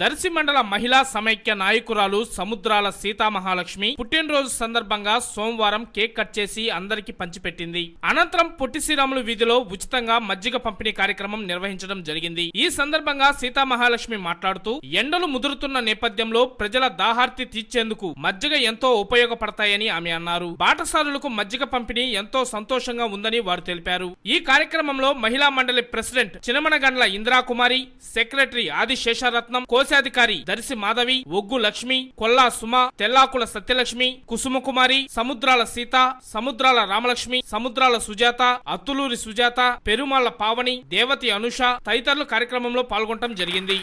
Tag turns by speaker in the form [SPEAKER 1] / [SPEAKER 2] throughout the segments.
[SPEAKER 1] దర్శి మండల మహిళా సమైక్య నాయకురాలు సముద్రాల సీతామహాలక్ష్మి పుట్టినరోజు సందర్భంగా సోమవారం కేక్ కట్ చేసి అందరికి పంచిపెట్టింది. అనంతరం పొట్టి శ్రీరాములు వీధిలో ఉచితంగా మజ్జిగ పంపిణీ కార్యక్రమం నిర్వహించడం జరిగింది. ఈ సందర్భంగా సీతామహాలక్ష్మి మాట్లాడుతూ ఎండలు ముదురుతున్న నేపథ్యంలో ప్రజల దాహార్తి తీర్చేందుకు మజ్జిగ ఎంతో ఉపయోగపడతాయని ఆమె అన్నారు. బాటసారులకు మజ్జిగ పంపిణీ ఎంతో సంతోషంగా ఉందని వారు తెలిపారు. ఈ కార్యక్రమంలో మహిళా మండలి ప్రెసిడెంట్ చినమనగండ్ల ఇందిరాకుమారి సెక్రటరీ ఆది శేషారత్నం కోశాధికారి దర్శి మాధవి ఒగ్గు లక్ష్మి కొల్లా సుమ తెల్లాకుల సత్యలక్ష్మి కుసుమకుమారి సముద్రాల సీత సముద్రాల రామలక్ష్మి సముద్రాల సుజాత అత్తులూరి సుజాత పెరుమాళ్ళ పావని దేవతి అనుష తదితరులు కార్యక్రమంలో పాల్గొనడం జరిగింది.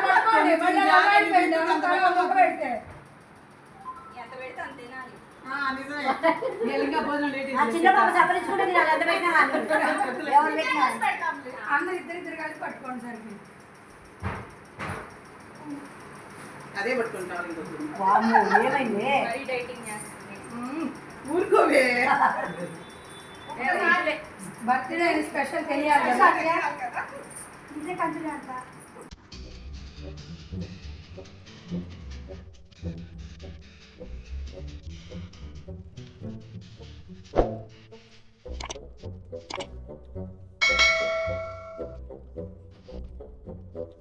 [SPEAKER 2] పట్టుకోండి మళ్ళీ పెట్టండి ముక్క పెడితే. అందరు ఇద్దరు ఇద్దరు కలిసి పట్టుకోండి సరికి.
[SPEAKER 3] అదే
[SPEAKER 4] ఏమైంది?
[SPEAKER 3] ఊరుకోవే.
[SPEAKER 2] బర్త్డే స్పెషల్ తెలియాలి కదా.
[SPEAKER 4] ఇదే కంటిన్యూ అంట